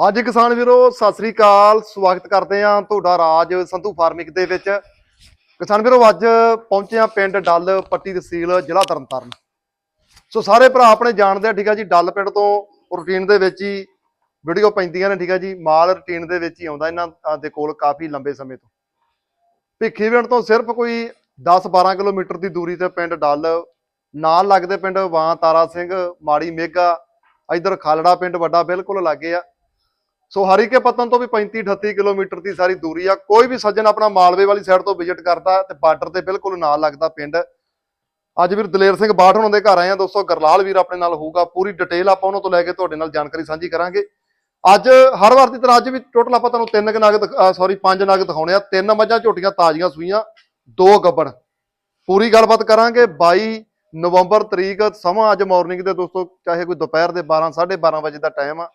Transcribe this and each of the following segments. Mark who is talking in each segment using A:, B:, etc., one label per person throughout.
A: ਹਾਂਜੀ ਕਿਸਾਨ ਵੀਰੋ, ਸਤਿ ਸ੍ਰੀ ਅਕਾਲ। ਸਵਾਗਤ ਕਰਦੇ ਹਾਂ ਤੁਹਾਡਾ ਰਾਜ ਸੰਧੂ ਫਾਰਮਿੰਗ ਦੇ ਵਿੱਚ। ਕਿਸਾਨ ਵੀਰੋ, ਅੱਜ ਪਹੁੰਚੇ ਹਾਂ ਪਿੰਡ ਡੱਲ ਪੱਟੀ ਤਹਿਸੀਲ ਜ਼ਿਲ੍ਹਾ ਤਰਨਤਾਰਨ। ਸੋ ਸਾਰੇ ਭਰਾ ਆਪਣੇ ਜਾਣਦੇ ਆ, ਠੀਕ ਆ ਜੀ? ਡੱਲ ਪਿੰਡ ਤੋਂ ਰੂਟੀਨ ਦੇ ਵਿੱਚ ਹੀ ਵੀਡੀਓ ਪੈਂਦੀਆਂ ਨੇ, ਠੀਕ ਆ ਜੀ? ਮਾਲ ਰੂਟੀਨ ਦੇ ਵਿੱਚ ਹੀ ਆਉਂਦਾ ਇਹਨਾਂ ਦੇ ਕੋਲ ਕਾਫੀ ਲੰਬੇ ਸਮੇਂ ਤੋਂ। ਭਿੱਖੀ ਪਿੰਡ ਤੋਂ ਸਿਰਫ ਕੋਈ 10-12 ਕਿਲੋਮੀਟਰ ਦੀ ਦੂਰੀ ਤੇ ਪਿੰਡ ਡੱਲ, ਨਾਲ ਲੱਗਦੇ ਪਿੰਡ ਵਾਂ ਤਾਰਾ ਸਿੰਘ, ਮਾੜੀ ਮੇਗਾ, ਇਧਰ ਖਾਲੜਾ ਪਿੰਡ ਵੱਡਾ ਬਿਲਕੁਲ ਲਾਗੇ ਆ। ਸੋ ਹਰੀਕੇ ਪਤਨ ਤੋਂ ਵੀ 35 38 ਕਿਲੋਮੀਟਰ ਦੀ ਸਾਰੀ ਦੂਰੀ ਆ। ਕੋਈ ਵੀ ਸੱਜਣ ਆਪਣਾ ਮਾਲਵੇ ਵਾਲੀ ਸਾਈਡ ਤੋਂ ਵਿਜ਼ਿਟ ਕਰਦਾ ਤੇ ਬਾਰਡਰ ਤੇ ਬਿਲਕੁਲ ਨਾਲ ਲੱਗਦਾ ਪਿੰਡ। ਅੱਜ ਵੀਰ ਦਲੇਰ ਸਿੰਘ ਬਾਠ ਹੋਣਾ ਦੇ ਘਰ ਆਏ ਆ। ਦੋਸਤੋ, ਗਰਲਾਲ ਵੀਰ ਆਪਣੇ ਨਾਲ ਹੋਊਗਾ। ਪੂਰੀ ਡਿਟੇਲ ਆਪਾਂ ਉਹਨਾਂ ਤੋਂ ਲੈ ਕੇ ਤੁਹਾਡੇ ਨਾਲ ਜਾਣਕਾਰੀ ਸਾਂਝੀ ਕਰਾਂਗੇ। ਅੱਜ ਹਰ ਵਾਰ ਦੀ ਤਰ੍ਹਾਂ ਅੱਜ ਵੀ ਟੋਟਲ ਆਪਾਂ ਤੁਹਾਨੂੰ ਤਿੰਨ ਕੁ ਨਗ ਸੌਰੀ ਪੰਜ ਨਗ ਦਿਖਾਉਣੇ ਆ। ਤਿੰਨ ਮੱਝਾਂ, ਝੋਟੀਆਂ, ਤਾਜ਼ੀਆਂ ਸੂਈਆਂ, ਦੋ ਗੱਬੜ ਪੂਰੀ ਗੱਲਬਾਤ ਕਰਾਂਗੇ। 22 ਨਵੰਬਰ ਤਰੀਕ ਸਮਾਂ ਅੱਜ ਮਾਰਨਿੰਗ ਦੇ ਦੋਸਤੋ, ਚਾਹੇ ਕੋਈ ਦੁਪਹਿਰ ਦੇ 12 12:30 ਵਜੇ ਦਾ ਟਾਈਮ ਆ।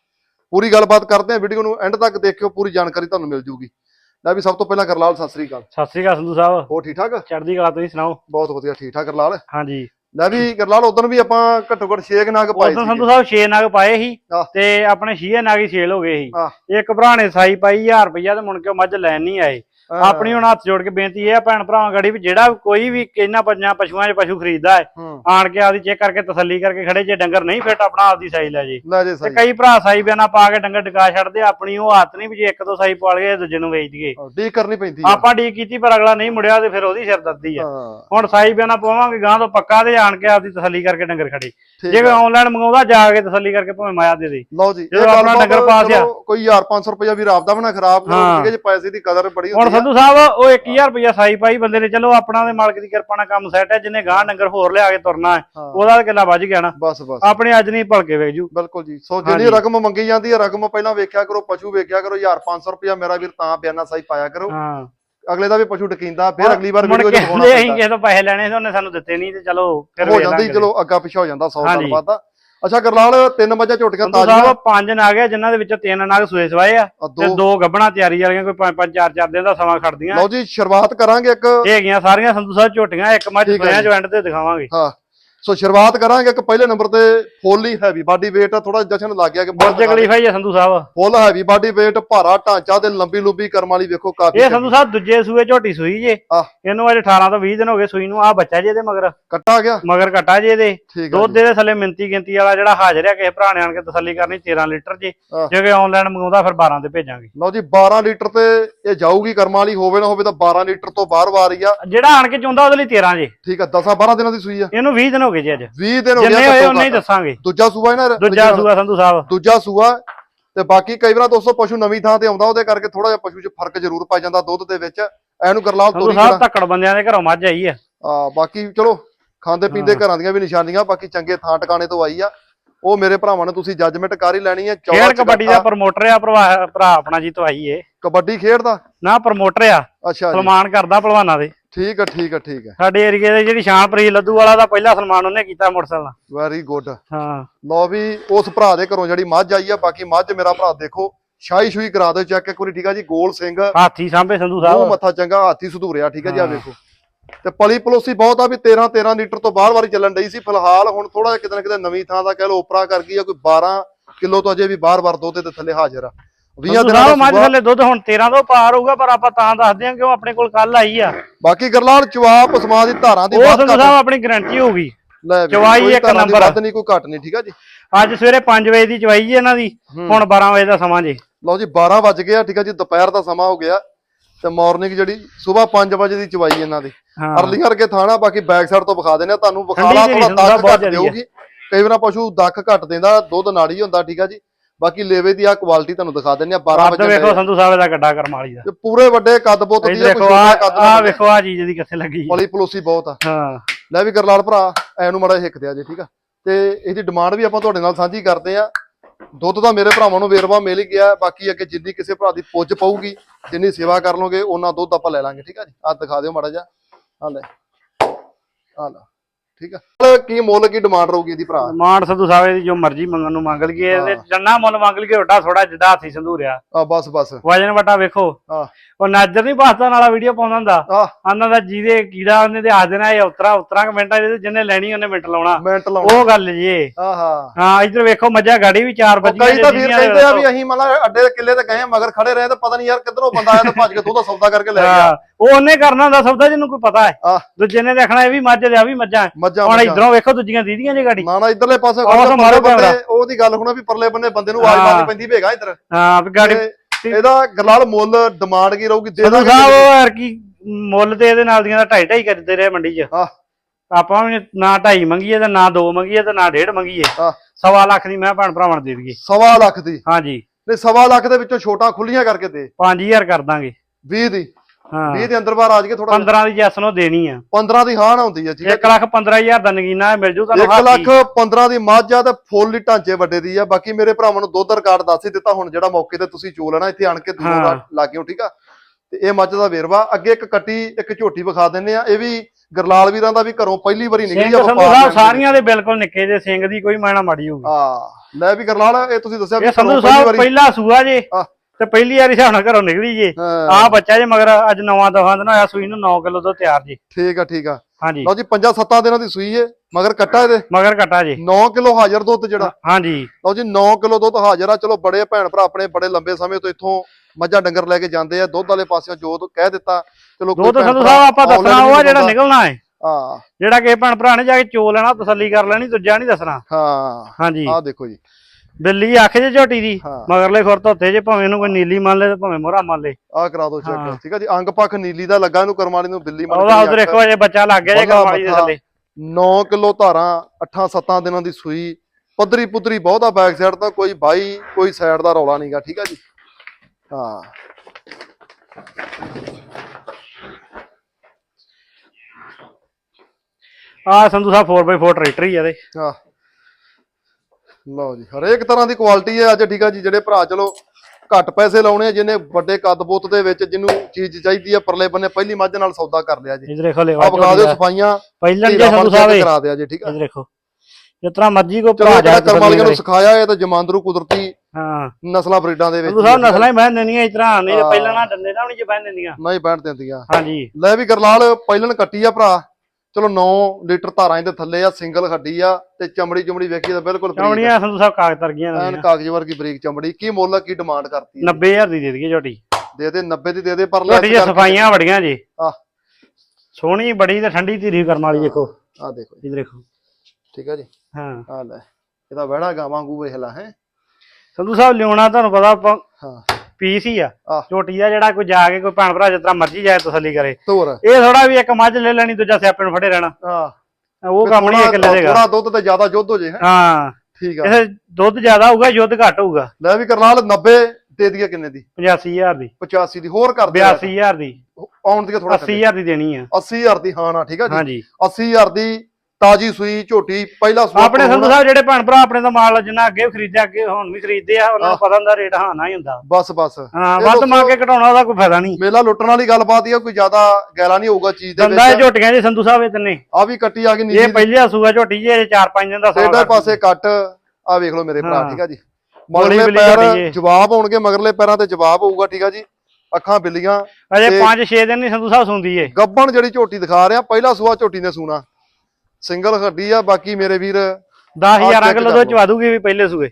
A: ਪੂਰੀ ਗੱਲਬਾਤ ਕਰਦੇ ਆ ਵੀਡੀਓ ਨੂੰ ਐਂਡ ਤੱਕ ਦੇਖਿਓ ਪੂਰੀ ਜਾਣਕਾਰੀ ਤੁਹਾਨੂੰ ਮਿਲ ਜੂਗੀ। ਲੈ ਵੀ ਸਭ ਤੋਂ ਪਹਿਲਾਂ ਗਰਲਾਲ ਸਤਿ ਸ੍ਰੀ ਅਕਾਲ।
B: ਸਤਿ ਸ੍ਰੀ ਅਕਾਲ ਸੰਧੂ ਸਾਹਿਬ।
A: ਹੋ ਠੀਕ ਠਾਕ?
B: ਚੜ੍ਹਦੀ ਕਲਾ ਤੁਸੀਂ ਸੁਣਾਓ?
A: ਬਹੁਤ ਵਧੀਆ ਠੀਕ ਠਾਕ ਗਰਲਾਲ
B: ਹਾਂਜੀ।
A: ਲੈ ਵੀ ਗਰਲਾਲ ਉਦੋਂ ਵੀ ਆਪਾਂ ਘੱਟੋ ਘੱਟ 6 ਨਗ ਪਾਏ
B: ਉਦੋਂ
A: ਸੀ
B: ਸੰਧੂ ਸਾਹਿਬ 6 ਨਗ ਪਾਏ ਸੀ। ਤੇ ਆਪਣੇ 6 ਨਗ ਹੀ ਸੇਲ ਹੋ ਗਏ। ਸੀ। ਇੱਕ ਭਰਾ ਨੇ ਸਾਈ ਪਾਈ 1000 ਰੁਪਇਆ ਤੇ ਮੁੜ ਕੇ ਮੱਝ ਲੈਣ ਨਹੀਂ ਆਏ। ਆਪਣੀ ਹੁਣ ਹੱਥ ਜੋੜ ਕੇ ਬੇਨਤੀ ਇਹ ਆ ਭੈਣ ਭਰਾਵਾਂ ਗੜੀ ਵੀ ਜਿਹੜਾ ਕੋਈ ਵੀ ਇਹਨਾਂ ਪੰਜਾਂ ਪਸ਼ੂਆਂ 'ਚ ਪਸ਼ੂ ਖਰੀਦਦਾ ਹੈ
A: ਹੂੰ।
B: ਆਣ ਕੇ ਆਪਦੀ ਚੈੱਕ ਕਰਕੇ ਤਸੱਲੀ ਕਰਕੇ ਖੜੇ ਜੇ ਡੰਗਰ ਨਹੀਂ ਫਿੱਟ ਆਪਣਾ ਆਪਦੀ ਸਾਈ ਲੈ ਜੇ।
A: ਲੈ ਜੇ
B: ਤੇ
A: ਸਹੀ।
B: ਕਈ ਭਰਾ ਸਾਈ ਬਿਆਨਾ ਪਾ ਕੇ ਡੰਗਰ ਟਿਕਾ ਛੱਡਦੇ ਆਪਣੀ ਉਹ ਹੱਥ ਨਹੀਂ ਵੀ ਜੇ ਇੱਕ ਦੋ ਸਾਈ ਪਾ ਲਈਏ ਦੂਜੇ ਨੂੰ ਵੇਚ ਦਈਏ।
A: ਡੀਕ ਕਰਨੀ ਪੈਂਦੀ ਆ।
B: ਆਪਾਂ ਡੀ ਕੀਤੀ ਪਰ ਅਗਲਾ ਨਹੀਂ ਮੁੜਿਆ ਤੇ ਫਿਰ ਉਹਦੀ ਸਿਰਦਰਦੀ ਆ।
A: ਹਾਂ।
B: ਹੁਣ ਸਾਈ ਬਿਆਨਾ ਪਾਵਾਂਗੇ ਗਾਂ ਤੋਂ ਪੱਕਾ ਤੇ ਆਣ ਕੇ ਆਪਦੀ ਤਸੱਲੀ ਕਰਕੇ ਡੰਗਰ ਖੜੇ।
A: ਠੀਕ
B: ਜੇ
A: ਆ।
B: ਆਨਲਾਈਨ ਮੰਗਾਉਂਦਾ ਜਾ ਕੇ ਤਸੱਲੀ ਕਰਕੇ ਭਾਵੇਂ ਮਾਇਆ ਦੇ ਦੇ।
A: ਲਓ ਜੀ ਇਹ
B: ਜਦੋਂ ਆਪਣਾ
A: ਗੱਲਬਾਤ
B: ਡੰਗਰ ਪਾਸ ਆ।
A: ਚਲੋ ਕੋਈ 1500 ਰੁਪਇਆ ਵੀ ਰਾਬਦਾ ਬਣਾ ਖਰਾਬ ਕਰੋ
B: ਹਾਂ।
A: ਜੀ ਪੈਸੇ ਦੀ ਕਦਰ ਬੜੀ
B: ਹੁਣ
A: ਹੁੰਦੀ ਆ।
B: ਸੰਧੂ ਸਾਹਿਬ ਉਹ 1000 ਰੁਪਇਆ ਸਾਈ ਪਾਈ ਬੰਦੇ ਨੇ। ਚਲੋ ਆਪਣਾ ਦੇ ਮਾਲਕ ਦੀ ਕਿਰਪਾ ਨਾਲ ਕੰਮ ਸੈੱਟ ਹੈ ਜਿੰਨੇ ਗਾਂ ਡੰਗਰ ਹੋਰ ਲਿਆ ਕੇ ਤੁਰਨਾ ਹੈ
A: ਹਾਂ,
B: ਉਹਦਾ ਕਿੱਲਾ ਵੱਜ ਗਿਆ ਨਾ।
A: ਬਸ ਬਸ।
B: ਆਪਣੇ ਅੱਜ ਨਹੀਂ ਭਲਕੇ ਵੇਖ ਜੂ।
A: ਬਿਲਕੁਲ ਜੀ। ਸੋ ਜਿੰਨੀ
B: ਹਾਂਜੀ।
A: ਰਕਮ ਮੰਗੀ ਜਾਂਦੀ ਹੈ ਰਕਮ ਪਹਿਲਾਂ ਵੇਖਿਆ ਕਰੋ ਪਸ਼ੂ ਵੇਖਿਆ ਕਰੋ 1500 ਰੁਪਇਆ ਮੇਰਾ ਵੀਰ ਤਾਂ ਬਿਆਨਾ ਸਹੀ ਪਾਇਆ ਕਰੋ।
B: ਹਾਂ।
A: ਅਗਲੇ ਦਾ ਵੀ ਪਸ਼ੂ ਟਕੀਂਦਾ ਫਿਰ ਅਗਲੀ ਵਾਰ
B: ਮੁੜ
A: ਵੀਡੀਓ
B: ਕੇ
A: ਚ ਹੋਣਾ
B: ਕਹਿੰਦੇ ਅਸੀਂ
A: ਪੈਂਦਾ।
B: ਕਿਸੇ ਤੋਂ ਪੈਸੇ ਲੈਣੇ ਸੀ ਉਹਨੇ ਸਾਨੂੰ ਦਿੱਤੇ ਨਹੀਂ ਤੇ ਚਲੋ ਫਿਰ
A: ਹੋ
B: ਵੇਖ
A: ਜਾਂਦੀ
B: ਲਾਂਗੇ।
A: ਚਲੋ ਅੱਗਾ ਪਿੱਛਾ ਹੋ ਜਾਂਦਾ 100
B: ਹਾਂਜੀ।
A: ਗੱਲਬਾਤ ਦਾ ਅੱਛਾ ਗਰਲਾਲ ਤਿੰਨ ਮੱਝਾਂ ਝੋਟੀਆਂ ਤਾਜ਼ੀਆਂ
B: ਸਾਹਿਬ ਪੰਜ ਨਾਗ ਆ ਜਿਨ੍ਹਾਂ ਦੇ ਵਿੱਚੋਂ ਤਿੰਨ ਨਾਗ ਸੂਏ ਸਵਾਏ ਆ
A: ਆ
B: ਤੇ
A: ਦੋ।
B: ਦੋ ਗੱਬਣਾ ਤਿਆਰੀ ਵਾਲੀਆਂ ਕੋਈ ਪੰਜ ਪੰਜ ਚਾਰ ਚਾਰ ਦਿਨ ਦਾ ਸਮਾਂ ਖੜਦੀਆਂ।
A: ਲਓ ਜੀ ਸ਼ੁਰੂਆਤ ਕਰਾਂਗੇ ਇੱਕ।
B: ਇਹ ਹੈਗੀਆਂ ਸਾਰੀਆਂ ਸੰਧੂ ਸਾਹਿਬ ਝੋਟੀਆਂ ਇੱਕ ਮੱਝ
A: ਠੀਕ ਹੈ
B: ਸੋਇਆ
A: ਜੀ।
B: ਤੇ ਦਿਖਾਵਾਂਗੇ।
A: ਹਾਂ। ਸੋ ਸ਼ੁਰੂਆਤ ਕਰਾਂਗੇ ਇੱਕ ਪਹਿਲੇ ਨੰਬਰ ਤੇ ਫੁੱਲੀ ਹੈਵੀ ਬਾਡੀ weight ਥੋੜਾ ਜਸ਼ਨ ਲੱਗ ਗਿਆ ਕਿ
B: ਬੁਰਜ ਖਲੀਫਾ ਹੀ ਆ Sandhu Sahib.
A: Full heavy body weight ਭਾਰਾ ਢਾਂਚਾ ਤੇ ਲੰਬੀ ਲੁੰਬੀ ਕਰਮ ਵਾਲੀ ਵੇਖੋ ਕਾਫੀ
B: ਇਹ ਸੰਧੂ ਸਾਹਿਬ ਦੂਜੇ ਸੂਏ ਝੋਟੀ ਸੂਈ ਜੇ। ਇਹਨੂੰ ਅੱਜ 18 ਤੋਂ 20 ਦਿਨ ਹੋ ਗਏ ਸੂਈ ਨੂੰ ਆ ਬੱਚਾ ਜੇ ਇਹਦੇ ਮਗਰ।
A: ਕੱਟਾ ਗਿਆ।
B: ਮਗਰ ਕਟਾ ਜੇ ਇਹਦੇ। ਦੁੱਧ ਦੇ ਥੱਲੇ ਮਿੰਤੀ ਗਿੰਤੀ ਵਾਲਾ ਜਿਹੜਾ ਹਾਜ਼ਰ ਆ ਕਿਸੇ ਭਰਾ ਨੇ ਆਣ ਕੇ ਤਸੱਲੀ ਕਰਨੀ 13 ਲੀਟਰ ਜੇ। ਜੇ ਆਨਲਾਈਨ ਮੰਗਾਉਂਦਾ ਫਿਰ 12 ਤੇ ਭੇਜਾਂਗੇ।
A: ਲਓ ਜੀ 12 ਲੀਟਰ ਤੇ ਇਹ ਜਾਊਗੀ ਕਰਮ ਵਾਲੀ ਹੋਵੇ ਨਾ ਹੋਵੇ ਤਾਂ 12 ਲੀਟਰ ਤੋਂ ਬਾਹਰ ਵਾਰੀ ਆ।
B: ਜਿਹੜਾ ਆਣ ਕੇ ਚਾਹੁੰਦਾ ਉਹਦੇ ਲਈ 13 ਜੇ।
A: ਠੀਕ ਆ 10 12 ਦਿਨਾਂ ਦੀ ਸੂਈ ਆ।
B: ਇਹਨੂੰ 20 ਦਿਨ ਹੋ ਗਏ ਜੀ ਅੱਜ?
A: 20 ਦਿਨ ਹੋ
B: ਜਿੰਨੇ
A: ਗਿਆ
B: ਹੋਏ ਹੀ
A: ਘੱਟ।
B: ਦੱਸਾਂਗੇ।
A: ਦੂਜਾ ਸੂਆ ਇਹਨਾਂ
B: ਦੂਜਾ ਸੂਆ ਸੰਧੂ ਸਾਹਿਬ।
A: ਦੂਜਾ ਸੂਆ ਤੇ ਬਾਕੀ ਕਈ ਵਾਰ ਦੋਸਤੋ ਪਸ਼ੂ ਨਵੀਂ ਥਾਂ ਤੇ ਆਉਂਦਾ ਉਹਦੇ ਕਰਕੇ ਥੋੜਾ ਜਿਹਾ ਪਸ਼ੂ 'ਚ ਫ਼ਰਕ ਜ਼ਰੂਰ ਪੈ ਜਾਂਦਾ ਦੁੱਧ ਦੇ ਵਿੱਚ। ਐਨੂੰ ਕਰਲਾਲ
B: ਸੰਧੂ
A: ਤੋਰੀ
B: ਸਾਹਿਬ ਧੱਕੜ ਬੰਦਿਆਂ ਦੇ ਘਰੋਂ ਮੱਝ ਆਈ ਆ।
A: ਆ ਬਾਕੀ ਚਲੋ ਖਾਂਦੇ ਪੀਂਦੇ ਘਰਾਂ ਦੀਆਂ ਵੀ ਨਿਸ਼ਾਨੀਆਂ ਬਾਕੀ ਚੰਗੇ ਥਾਂ ਟਿਕਾਣੇ ਤੋਂ ਆਈ ਆ। ਉਹ ਮੇਰੇ ਭਰਾਵਾਂ ਨੇ ਤੁਸੀਂ ਜੱਜਮੈਂਟ ਕਰ ਹੀ ਲੈਣੀ ਹੈ ਚੌੜਾ
B: ਖੇਡ ਕਬੱਡੀ ਦਾ ਪ੍ਰਮੋਟਰ ਆ ਭਰਾ ਆਪਣਾ ਜੀ ਤੋਂ ਆਈ ਏ।
A: ਕਬੱਡੀ ਖੇਡਦਾ?
B: ਨਾ ਪ੍ਰਮੋਟਰ ਆ।
A: ਅੱਛਾ
B: ਸਲਮਾਨ ਕਰਦਾ ਪਹਿਲਵਾਨਾਂ ਦੇ।
A: ਠੀਕ ਆ ਠੀਕ ਆ ਠੀਕ ਆ।
B: ਸਾਡੇ ਏਰੀਏ ਦੇ ਜਿਹੜੀ ਸ਼ਾਨਪ੍ਰੀਤ ਲੱਦੂ ਵਾਲਾ ਦਾ ਪਹਿਲਾ ਸਨਮਾਨ ਉਹਨੇ ਕੀਤਾ ਮੋਟਰਸਾਈਕਲ ਨਾਲ
A: ਵੈਰੀ ਗੁੱਡ
B: ਹਾਂ।
A: ਲਓ ਵੀ ਉਸ ਭਰਾ ਦੇ ਘਰੋਂ ਜਿਹੜੀ ਮੱਝ ਆਈ ਆ ਬਾਕੀ ਮੱਝ ਮੇਰਾ ਭਰਾ ਦੇਖੋ ਸ਼ਾਹੀ ਸ਼ੂਈ ਕਰਾ ਦਿਓ ਚੈੱਕ ਇੱਕ ਵਾਰੀ ਠੀਕ ਆ ਜੀ ਗੋਲ ਸਿੰਘ।
B: ਹਾਥੀ ਸਾਂਭੇ ਸੰਧੂ ਸਾਹਿਬ।
A: ਮੱਥਾ ਚੰਗਾ ਹਾਥੀ ਸੁਧੂਰਿਆ ਠੀਕ ਆ ਜੀ ਆ। ਵੇਖੋ ਤੇ ਪਲੀ ਪਲੋਸੀ ਬਹੁਤ ਆ ਵੀ 13 13 ਲੀਟਰ ਤੋਂ ਬਾਹਰ ਵਾਰੀ ਚੱਲਣ ਡਈ ਸੀ। ਫਿਲਹਾਲ ਹੁਣ ਥੋੜਾ ਜਿਹਾ ਕਿਤੇ ਨਾ ਕਿਤੇ ਨਵੀਂ ਥਾਂ ਦਾ ਕਹਿ ਲਓ ਉਪਰਾ ਕਰ ਗਈ ਆ ਕੋਈ 12 ਕਿਲੋ ਤੋਂ ਅਜੇ ਵੀ ਦੁੱਧ ਦੇ ਥੱਲੇ ਹਾਜ਼ਰ ਆ। 20
B: ਸੰਧੂ
A: ਦਿਨਾਂ ਦਾ
B: ਮੱਝ। ਥੱਲੇ ਦੁੱਧ ਹੁਣ 13 ਤੋਂ ਪਾਰ ਹੋਊਗਾ ਪਰ ਆਪਾਂ ਤਾਂ ਦੱਸਦੇ ਹਾਂ ਕਿ ਉਹ ਆਪਣੇ ਕੋਲ ਕੱਲ ਆਈ ਆ।
A: ਬਾਕੀ ਗਰਲਾਲ ਚਵਾਪ ਪਸਮਾ ਦੀ ਧਾਰਾਂ ਦੀ
B: ਸੰਧੂ
A: ਘੱਟ
B: ਸਾਹਿਬ ਆਪਣੀ ਗਾਰੰਟੀ ਹੋਊਗੀ। ਚਵਾਈ ਇੱਕ ਨੰਬਰ।
A: ਵੱਧ ਨਹੀਂ ਕੋਈ ਘੱਟ ਨਹੀਂ ਠੀਕ ਆ ਜੀ?
B: ਅੱਜ ਸਵੇਰੇ 5 ਵਜੇ ਦੀ ਚਵਾਈ ਜੀ ਇਹਨਾਂ ਦੀ ਹੁਣ 12 ਵਜੇ ਦਾ ਸਮਾਂ ਜੀ।
A: ਲਓ ਜੀ 12 ਵੱਜ ਗਏ ਆ ਠੀਕ ਆ ਜੀ ਦੁਪਹਿਰ ਦਾ ਸਮਾਂ ਹੋ ਗਿਆ। ਤੇ ਮਾਰਨਿੰਗ ਜਿਹੜੀ ਸਵੇਰ 5 ਵਜੇ ਦੀ ਚਵਾਈ ਇਹਨਾਂ ਦੀ। ਅਰਲੀ ਕਰਕੇ ਥਾਣਾ ਬਾਕੀ ਬੈਕ ਸਾਈਡ ਤੋਂ ਵਿਖਾ ਦਿੰਦੇ ਆ ਤੁਹਾਨੂੰ ਵਿਖਾ
B: ਠੰਡੀ
A: ਲਾ
B: ਧੀਰੀ
A: ਥੋੜਾ ਘੱਟ
B: ਆ।
A: ਦੇਊਗੀ। ਕਈ ਵਾਰ ਪਸ਼ੂ ਦੱਖ ਘੱਟ ਦਿੰਦਾ ਦੁੱਧ ਨਾੜੀ ਹੁੰਦਾ ਠੀਕ ਆ ਜੀ। ਬਾਕੀ ਲੇਵੇ ਦੀ ਆ ਕੁਆਲਿਟੀ ਤੁਹਾਨੂੰ ਦਿਖਾ ਦਿੰਦੇ ਆ 12
B: ਕੱਦ
A: ਵਜੇ
B: ਵੇਖੋ ਸੰਧੂ ਸਾਹਿਬ ਦਾ ਗੱਡਾ ਕਰਮ ਵਾਲੀ ਦਾ।
A: ਤੇ ਪੂਰੇ ਵੱਡੇ ਕੱਦ ਬੁੱਤ ਦੀ
B: ਦੇਖੋ ਆ
A: ਕੱਦ
B: ਆ
A: ਨਹੀਂ
B: ਵੇਖੋ ਆ ਚੀਜ਼ ਦੀ ਕਿੱਥੇ ਲੱਗੀ।
A: ਪਲੀ ਪਲੋਸੀ ਬਹੁਤ ਆ।
B: ਹਾਂ।
A: ਲੈ ਵੀ ਗਰਲਾਲ ਭਰਾ ਐ ਨੂੰ ਮੜਾ ਹਿੱਕ ਦਿਆ ਜੀ ਠੀਕ ਆ। ਤੇ ਇਹਦੀ ਡਿਮਾਂਡ ਵੀ ਆਪਾਂ ਤੁਹਾਡੇ ਨਾਲ ਸਾਂਝੀ ਕਰਦੇ ਆ ਦੁੱਧ ਦਾ ਮੇਰੇ ਭਰਾਵਾਂ ਨੂੰ ਵੇਰਵਾ ਮਿਲ ਹੀ ਗਿਆ। ਬਾਕੀ ਅੱਗੇ ਜਿੰਨੀ ਕਿਸੇ ਭਰਾ ਦੀ ਪੁੱਜ ਪਊਗੀ ਜਿੰਨੀ ਸੇਵਾ ਕਰ ਲਓਗੇ ਉਹਨਾਂ ਦੁੱਧ ਆਪਾਂ ਲੈ ਲਾਂਗੇ ਠੀਕ ਆ ਜੀ। ਆ ਦਿਖਾ ਦਿਓ ਮੜਾ ਜਾ ਆ ਲੈ। ਆ ਲੈ। ਠੀਕ ਆ? ਚੱਲ ਕੀ ਮੁੱਲ ਕੀ ਡਿਮਾਂਡ ਰਹੂਗੀ ਇਹਦੀ ਭਰਾ?
B: ਮਾਨ ਸੰਧੂ ਸਾਹਿਬ ਦੀ ਜੋ ਮਰਜ਼ੀ ਮੰਗਣ ਨੂੰ ਮੰਗ ਲਈਏ ਤੇ
A: ਹਾਂ।
B: ਜੰਨਾ ਮੁੱਲ ਮੰਗ ਲਈਏ ਓਡਾ ਥੋੜਾ ਜਿੱਡਾ ਹਾਥੀ ਸੰਧੂਰਿਆ
A: ਆ। ਬਸ ਬਸ।
B: ਵਜਨ ਵਟਾ ਵੇਖੋ।
A: ਹਾਂ।
B: ਉਹ ਨਾਜਰ ਨਹੀਂ ਬਾਸਤਾ ਵਾਲਾ ਵੀਡੀਓ ਪਾਉਂਦਾ ਹੁੰਦਾ।
A: ਆ
B: ਆਂਦਾ ਦਾ ਜਿਹਦੇ ਕੀੜਾ ਉਹਨੇ ਤੇ ਆ ਦੇਣਾ ਇਹ ਉਤਰਾ ਉਤਰਾ ਕਮੈਂਟਾਂ ਦੇ ਜਿੰਨੇ ਲੈਣੀ ਉਹਨੇ ਮਿੰਟ ਲਾਉਣਾ।
A: ਮਿੰਟ ਲਾਉਣਾ।
B: ਉਹ ਗੱਲ ਜੀ।
A: ਆਹਾ
B: ਹਾਂ। ਇੱਧਰ ਵੇਖੋ ਮੱਝਾਂ ਗਾੜੀ ਵੀ ਚਾਰ
A: ਉਹ
B: ਵੱਜੀਆਂ
A: ਕਈ ਤਾਂ ਵੀਰ
B: ਜਿਹੜੀਆਂ
A: ਕਹਿੰਦੇ ਆ ਵੀ ਅਸੀਂ ਮਤਲਬ ਅੱਡੇ ਦੇ ਕਿੱਲੇ ਤੇ ਗਏ ਆ, ਮਗਰ ਖੜੇ ਰਹੇ ਤਾਂ ਪਤਾ ਨਹੀਂ ਯਾਰ ਕਿੱਧਰੋਂ ਬੰਦਾ ਆਇਆ ਤਾਂ ਭੱਜ ਕੇ ਦੁੱਧ ਸੌਦਾ ਕਰਕੇ ਲੈ ਗਿਆ।
B: ਹਾਂ, ਉਹ ਉਹਨੇ ਕਰਨਾ ਹੁੰਦਾ ਸੌਦਾ ਜਿਹਨੂੰ ਕੋਈ ਪਤਾ ਹੈ। ਦੂਜੇ ਨੇ ਦੇਖਣਾ ਇਹ ਵੀ ਮੱਝ ਦੇ ਆ ਵੀ ਮੱਝਾਂ
A: ਮੱਝਾਂ
B: ਹੁਣ। ਇਧਰੋਂ ਵੇਖੋ ਦੂਜੀਆਂ ਦੀਦੀਆਂ ਜੇ ਗਾੜੀ।
A: ਨਾ ਨਾ ਇਧਰਲੇ ਪਾਸੇ
B: ਤਾਂ
A: ਉਹਦੀ ਗੱਲ ਸੁਣਾ ਵੀ ਪਰਲੇ ਬੰਨੇ ਬੰਦੇ ਨੂੰ ਆਵਾਜ਼
B: ਹਾਂ।
A: ਮਾਰਨੀ ਪੈਂਦੀ ਭੇਗਾ ਇੱਧਰ।
B: ਹਾਂ ਵੀ ਗਾੜੀ
A: ਤੇ ਇਹਦਾ ਗਰਲਾਲ ਮੁੱਲ ਡਿਮਾਂਡ ਕੀ ਰਹੂਗੀ ਦੇ ਦਾਂਗੇ
B: ਸਾਹਿਬ ਉਹ ਯਾਰ ਕੀ ਮੁੱਲ ਤੇ ਇਹਦੇ ਨਾਲ ਦੀਆਂ ਦਾ ਢਾਈ ਢਾਈ ਕਰਦੇ ਰਹੇ ਮੰਡੀ 'ਚ।
A: ਆਹ।
B: ਆਪਾਂ ਵੀ ਨਾ ਢਾਈ ਮੰਗੀਏ ਤੇ ਨਾ ਦੋ ਮੰਗੀਏ ਤੇ ਨਾ ਡੇਢ ਮੰਗੀਏ। ਸਵਾ ਲੱਖ ਦੀ ਮੈਂ ਭੈਣ ਭਰਾਵਾਂ ਨੂੰ ਦੇ ਦਈਏ।
A: ਸਵਾ ਲੱਖ ਦੀ।
B: ਹਾਂਜੀ।
A: ਨਹੀਂ ਸਵਾ ਲੱਖ ਦੇ ਵਿੱਚੋਂ ਛੋਟਾਂ ਖੁੱਲੀਆਂ ਕਰਕੇ ਦੇ।
B: 5000 ਕਰ ਦਾਂਗੇ।
A: 20 ਦੀ।
B: ਹਾਂ।
A: 20 ਦੇ ਅੰਦਰ ਬਾਹਰ ਆ ਜਾਈਏ ਥੋੜਾ
B: 15 ਦੀ ਜੈਸ ਨੂੰ ਦੇਣੀ ਆ।
A: 15 ਦੀ ਹਾਂ ਨਾ ਹੁੰਦੀ ਹੈ ਠੀਕ ਹੈ।
B: 1 ਲੱਖ 15000 ਦਾ ਨਗੀਨਾ ਮਿਲ ਜੂ ਤੁਹਾਨੂੰ
A: 1
B: ਹਾਥੀ।
A: ਲੱਖ 15 ਦੀ ਮੱਝ ਆ ਤੇ ਫੁੱਲ ਹੀ ਢਾਂਚੇ ਵੱਡੇ ਦੀ ਆ। ਬਾਕੀ ਮੇਰੇ ਭਰਾਵਾਂ ਨੂੰ ਦੁੱਧ ਰਿਕਾਰਡ ਦੱਸ ਹੀ ਦਿੱਤਾ ਹੁਣ ਜਿਹੜਾ ਮੌਕੇ ਤੇ ਤੁਸੀਂ ਚੋ ਲੈਣਾ ਇੱਥੇ ਆਣ ਕੇ
B: ਹਾਂ।
A: ਦੂਰੋਂ ਲਾਗਿਓ ਠੀਕ ਆ। ਤੇ ਇਹ ਮੱਝ ਦਾ ਵੇਰਵਾ ਅੱਗੇ ਇੱਕ ਕੱਟੀ ਇੱਕ ਝੋਟੀ ਵਿਖਾ ਦਿੰਨੇ ਆ। ਇਹ ਵੀ ਗਰਲਾਲ ਵੀਰਾਂ ਦਾ ਵੀ ਘਰੋਂ ਪਹਿਲੀ ਵਾਰੀ ਨਿਕਲੀ ਆ ਵਪਾਰ।
B: ਸਾਰੀਆਂ ਦੇ ਬਿਲਕੁਲ ਨਿੱਕੇ ਜੇ ਸਿੰਘ ਦੀ ਕੋਈ ਮਾਇਨਾ ਮਾੜੀ ਹੋਊਗੀ
A: ਆ ਲੈ ਵੀ ਗਰਲਾਲ ਇਹ ਤੁਸੀਂ ਦੱਸਿਆ ਵੀ ਪਹਿਲੀ
B: ਸਾਹਿਬ
A: ਵਾਰੀ
B: ਪਹਿਲਾ ਸੂਆ ਜੇ। ਤੇ ਪਹਿਲੀ ਵਾਰੀ ਹਿਸਾਬ ਨਾਲ ਘਰੋਂ ਨਿਕਲੀ ਜੇ। ਆ ਬੱਚਾ ਜੇ ਮਗਰ ਅੱਜ ਨਵਾਂ ਦਫਾ ਦਿਨ ਹੋਇਆ ਸੂਈ ਨੂੰ 9 ਕਿਲੋ ਤੋਂ ਤਿਆਰ ਜੀ।
A: ਠੀਕ ਆ ਠੀਕ ਆ।
B: ਹਾਂਜੀ।
A: ਲਓ ਜੀ 5-7 ਦਿਨਾਂ ਦੀ ਸੂਈ ਏ ਮਗਰ ਕੱਟਾ ਇਹਦੇ।
B: ਮਗਰ ਕਟਾ ਜੇ।
A: 9 ਕਿਲੋ ਹਾਜ਼ਰ ਦੁੱਧ ਜਿਹੜਾ।
B: ਹਾਂਜੀ।
A: ਲਓ ਜੀ 9 ਕਿਲੋ ਦੁੱਧ ਹਾਜ਼ਰ ਆ। ਚਲੋ ਬੜੇ ਭੈਣ ਭਰਾ ਆਪਣੇ ਬੜੇ ਲੰਬੇ ਸਮੇਂ ਤੋਂ ਇੱਥੋਂ ਮੱਝਾਂ ਡੰਗਰ ਲੈ ਕੇ ਜਾਂਦੇ ਆ। ਦੁੱਧ ਵਾਲੇ ਪਾਸਿਓਂ ਜੋ ਕਹਿ ਦਿੱਤਾ। ਚਲੋ
B: ਦੁੱਧ ਸੰਧੂ ਸਾਹਿਬ ਆਪਾਂ ਦੱਸਣਾ ਉਹ ਜਿਹੜਾ। ਨਿਕਲਣਾ ਹੈ
A: ਹਾਂ।
B: ਜਿਹੜਾ ਕਿਸੇ ਭੈਣ ਭਰਾ ਨੇ ਜਾ ਕੇ ਚੋ ਲੈਣਾ ਤਸੱਲੀ ਕਰ ਲੈਣੀ ਦੂਜਾ ਨਹੀਂ ਦੱਸਣਾ।
A: ਹਾਂ।
B: ਹਾਂਜੀ।
A: ਆਹ ਦੇਖੋ ਜੀ।
B: ਬਿੱਲੀ ਆਖੇ ਜੇ ਝੋਟੀ ਦੀ
A: ਹਾਂ।
B: ਮਗਰਲੇ ਖੁਰ ਧੋਤੇ ਜੇ ਭਾਵੇਂ ਇਹਨੂੰ ਕੋਈ ਨੀਲੀ ਮੰਨ ਲੇ ਤੇ ਭਾਵੇਂ ਮੋਹਰਾ ਮੰਨ ਲੇ।
A: ਆਹ ਕਰਾ ਦਿਓ
B: ਹਾਂ।
A: ਚੈੱਕ ਠੀਕ ਆ ਜੀ ਅੰਗ ਪੱਖ ਨੀਲੀ ਦਾ ਲੱਗਾ ਇਹਨੂੰ ਕਰਮਾਲੀ ਨੂੰ ਬਿੱਲੀ ਮਰ
B: ਉਹਦਾ ਉਧਰ ਦੇਖੋ ਅਜੇ ਬੱਚਾ ਲੱਗ ਗਿਆ ਜੇ ਕਰਮਾਲੀ ਦੇ। ਥੱਲੇ।
A: 9 ਕਿਲੋ ਧਾਰਾਂ 8-7 ਦਿਨਾਂ ਦੀ ਸੂਈ ਪੱਧਰੀ ਪੁੱਧਰੀ ਬਹੁਤਾ ਬੈਕ ਸਾਈਡ ਤਾਂ ਕੋਈ ਬਾਈ ਕੋਈ ਸਾਈਡ ਦਾ ਰੌਲਾ ਨਹੀਂਗਾ ਠੀਕ ਆ ਜੀ। ਹਾਂ।
B: ਆ ਸੰਧੂ ਸਾਹਿਬ 4x4 ਟਰੈਕਟਰ ਹੀ ਆ ਇਹਦੇ।
A: ਹਾਂ। ਲਓ ਜੀ ਹਰੇਕ ਤਰ੍ਹਾਂ ਦੀ ਕੁਆਲਿਟੀ ਹੈ ਅੱਜ ਠੀਕ ਆ ਜੀ ਜਿਹੜੇ ਭਰਾ ਚਲੋ ਘੱਟ ਪੈਸੇ ਲਾਉਣੇ ਆ ਜਿਹਨੇ ਵੱਡੇ ਕੱਦ ਬੁੱਤ ਦੇ ਵਿੱਚ ਜਿਹਨੂੰ ਚੀਜ਼ ਚਾਹੀਦੀ ਆ ਪਰਲੇ ਬੰਨੇ ਪਹਿਲੀ ਮੱਝ ਨਾਲ ਸੌਦਾ ਕਰ ਲਿਆ ਜੀ।
B: ਇਧਰ ਦੇਖੋ ਲੈ
A: ਆ ਦਿਓ ਸਫਾਈਆਂ
B: ਪਹਿਲਾਂ ਜੇ
A: ਬਣ
B: ਸਾਹਿਬ
A: ਕਰਾ ਦਿਆ ਜੀ ਠੀਕ ਆ।
B: ਇਧਰ ਦੇਖੋ ਤਰ੍ਹਾਂ ਮਰਜ਼ੀ ਕੋ ਭਰਾ ਜਾ
A: ਕਰਮਾਲੀਆਂ ਨੂੰ ਸਿਖਾਇਆ ਇਹ ਤਾਂ ਜਮਾਂਦਰੂ ਕੁਦਰਤੀ
B: ਹਾਂ।
A: ਨਸਲਾਂ ਬਰੀਡਾਂ ਦੇ ਵਿੱਚ
B: ਸੰਧੂ ਸਾਹਿਬ ਨਸਲਾਂ ਹੀ ਬਹਿਣ ਦਿੰਦੀਆਂ ਇਸ ਤਰ੍ਹਾਂ ਨਹੀਂ ਪਹਿਲਾਂ ਨਾ ਡੰਡੇ ਨਾ ਵੀ ਜੇ ਬਹਿਣ ਦਿੰਦੀਆਂ
A: ਨਹੀਂ ਬੈਠ ਦਿੰਦੀਆਂ
B: ਹਾਂਜੀ।
A: ਲੈ ਵੀ ਗਰਲਾਲ ਪਹਿਲਣ ਕੱਟੀ ਆ ਭਰਾ। ਚਲੋ 9 ਲੀਟਰ ਧਾਰਾਂ ਇਹਦੇ ਥੱਲੇ ਆ ਸਿੰਗਲ ਖੱਡੀ ਆ ਤੇ ਚਮੜੀ ਚਮੜੀ ਵੇਖੀ ਤਾਂ ਬਿਲਕੁਲ ਬਰੀਕ
B: ਚੌਣੀਆਂ ਸੰਧੂ ਸਾਹਿਬ ਕਾਗਜ਼ ਤਰ ਗਈਆਂ
A: ਐਨ ਕਾਗਜ਼ ਵਰਗੀ ਬਰੀਕ ਚਮੜੀ। ਕੀ ਮੁੱਲ ਆ, ਕੀ ਡਿਮਾਂਡ ਕਰਤੀ ਆ?
B: 90000 ਦੀ ਦੇ ਦਈਏ ਝੋਟੀ।
A: ਦੇ ਦੇ 90 ਦੀ ਦੇ ਦੇ ਪਰ ਲੈ
B: ਝੋਟੀ ਸਫਾਈਆਂ ਬੜੀਆਂ ਜੀ।
A: ਆਹ।
B: ਸੋਹਣੀ ਬੜੀ ਤੇ ਠੰਡੀ ਧੀਰੀ ਕਰਮ ਵਾਲੀ ਦੇਖੋ।
A: ਆ ਦੇਖੋ ਜੀ।
B: ਦੇਖੋ।
A: ਠੀਕ ਆ ਜੀ?
B: ਹਾਂ।
A: ਆ ਲੈ। ਇਹਦਾ ਵੜਾ ਗਾਵਾਂ ਵਾਂਗੂ ਵੇਖ ਲੈ ਹੈ।
B: ਸੰਧੂ ਸਾਹਿਬ ਲਿਆਉਣਾ ਤੁਹਾਨੂੰ ਪਤਾ
A: ਹਾਂ।
B: ਪੀਸ ਹੀ ਆ।
A: ਆਹ।
B: ਝੋਟੀ ਦਾ ਜਿਹੜਾ ਕੋਈ ਜਾ ਕੇ ਕੋਈ ਭੈਣ ਭਰਾ ਜਿਸ ਤਰ੍ਹਾਂ ਮਰਜ਼ੀ ਜਾਏ ਤਸੱਲੀ ਕਰੇ।
A: ਤੋਰ
B: ਇਹ ਥੋੜਾ ਵੀ ਇੱਕ ਮੱਝ ਲੈ ਲੈਣੀ ਦੂਜਾ ਸਿਆਪੇ ਨੂੰ ਫੜੇ ਰਹਿਣਾ।
A: ਹਾਂ
B: ਉਹ ਕੰਮ ਨਹੀਂ ਲੈ ਦੇਗਾ
A: ਥੋੜਾ ਦੁੱਧ ਤੇ ਜ਼ਿਆਦਾ ਜੁੱਧ ਹੋ ਜੇ ਹੈ।
B: ਹਾਂ।
A: ਠੀਕ ਆ।
B: ਇਹ ਦੁੱਧ ਜ਼ਿਆਦਾ ਹੋਊਗਾ ਯੁੱਧ ਘੱਟ ਹੋਊਗਾ।
A: ਲੈ ਵੀ ਕਰਨਾਲ 90 ਦੇ ਦਈਏ ਕਿੰਨੇ ਦੀ?
B: 85000 ਦੀ।
A: 85 ਦੀ ਹੋਰ ਕਰ ਦੇ
B: 82000 ਦੀ।
A: ਆਉਣ ਦੀ ਥੋੜਾ
B: 80000 ਦੀ ਦੇਣੀ ਆ।
A: 80000 ਦੀ ਹਾਂ ਨਾ ਠੀਕ ਆ ਜੀ।
B: ਹਾਂਜੀ।
A: 80000 ਦੀ ਤਾਜੀ ਸੂਈ ਝੋਟੀ ਪਹਿਲਾ ਸੂਆ
B: ਆਪਣੇ ਸੰਧੂ। ਸਾਹਿਬ ਜਿਹੜੇ ਭੈਣ ਭਰਾ ਆਪਣੇ ਦਾ ਮਾਲ ਜਿੰਨਾ ਅੱਗੇ ਖਰੀਦਿਆ ਅੱਗੇ ਹੁਣ ਵੀ ਖਰੀਦਦੇ ਆ ਉਹਨਾਂ ਨੂੰ ਪਤਾ ਹੁੰਦਾ ਰੇਟ ਹਾਂ ਨਾ ਹੀ ਹੁੰਦਾ।
A: ਬਸ ਬਸ।
B: ਹਾਂ ਵੱਧ ਮੰਗ ਕੇ ਘਟਾਉਣਾ ਉਹਦਾ ਕੋਈ ਫਾਇਦਾ ਨਹੀਂ।
A: ਮੇਲਾ ਲੁੱਟਣ ਵਾਲੀ ਗੱਲਬਾਤ ਹੀ ਆ ਕੋਈ ਜ਼ਿਆਦਾ ਗੈਲਾ ਨਹੀਂ ਹੋਊਗਾ ਚੀਜ਼ ਦੇ
B: ਦੰਦਾ
A: ਵਿੱਚ।
B: ਝੋਟੀਆਂ ਜੀ ਸੰਧੂ ਸਾਹਿਬ ਇਹ ਤਿੰਨੇ।
A: ਆ ਵੀ ਕੱਟੀ ਆ ਗਈ ਨੀਲੀ
B: ਇਹ ਪਹਿਲੇ ਸੂਆ ਝੋਟੀ ਜੀ ਇਹ 4-5 ਦਿਨ ਦਾ
A: ਸੇਡਾ ਪਾਸੇ ਕੱਟ ਆ ਵੇਖ ਲਓ ਮੇਰੇ ਭਰਾ। ਠੀਕ ਆ ਜੀ। ਮਗਰਲੇ ਪੈਰ। ਜਵਾਬ ਹੋਣਗੇ ਮਗਰਲੇ ਪੈਰਾਂ ਤੇ ਜਵਾਬ ਹੋਊਗਾ ਠੀਕ ਆ ਜੀ। ਅੱਖਾਂ ਬਿੱਲੀਆਂ
B: ਅਜੇ
A: ਤੇ-
B: 5-6 ਦਿਨ ਨਹੀਂ ਸੰਧੂ ਸਾਹਿਬ ਸੁਣਦੀ ਏ।
A: ਗੱਬਣ ਜਿਹੜੀ ਝੋਟੀ ਦਿਖਾ ਰਿਹਾ ਪਹਿਲਾ ਸੂਆ ਝੋਟੀ ਨੇ ਸੂਣਾ। ਸਿੰਗਲ ਖੱਡੀ ਆ ਬਾਕੀ ਮੇਰੇ ਵੀਰ
B: 10000
A: check
B: ਕਿਲੋ ਤੋਂ। ਚਵਾ ਦੂਗੀ ਵੀ ਪਹਿਲੇ ਸੂਏ।